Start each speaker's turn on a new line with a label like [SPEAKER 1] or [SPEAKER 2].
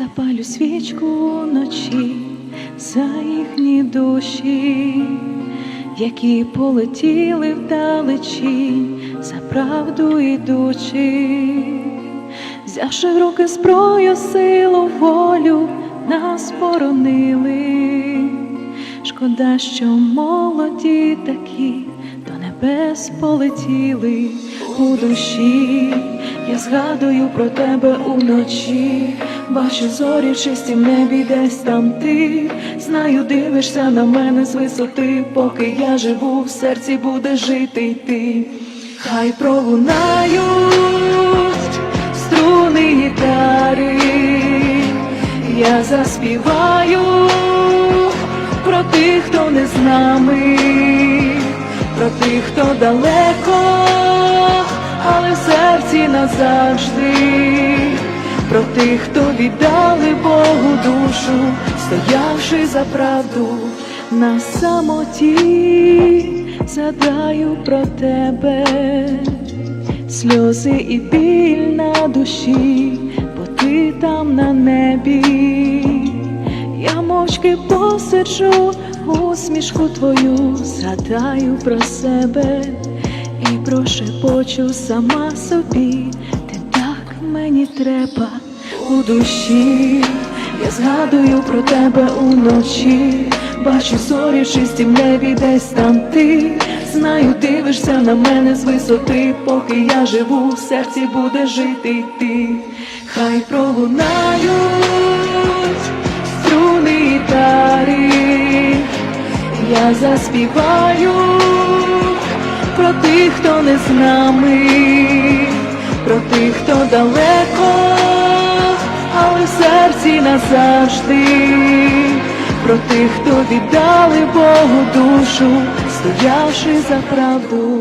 [SPEAKER 1] Запалю свічку вночі за їхні душі, які полетіли вдалечі, за правду ідучи, взявши в руки зброю, силу, волю, нас боронили. Шкода, що молоді такі до небес полетіли у душі. Я згадую про тебе уночі, бачу зорі в чистім небі, десь там ти. Знаю, дивишся на мене з висоти, поки я живу, в серці буде жити й ти. Хай пролунають струни гітари, я заспіваю про тих, хто не з нами, про тих, хто далеко, але в серці назавжди, про тих, хто віддали Богу душу, стоявши за правду на самоті, згадаю про тебе, сльози і біль на душі, бо ти там на небі. Я мовчки посиджу усмішку твою, згадаю про себе і прошепочу сама собі, мені треба у душі. Я згадую про тебе уночі, бачу зорі в чистім небі, десь там ти. Знаю, дивишся на мене з висоти, поки я живу, в серці буде жити ти. Хай пролунають струни гітари, я заспіваю про тих, хто не з нами, тих, хто далеко, але в серці назавжди, про тих, хто віддали Богу душу, стоявши за правду.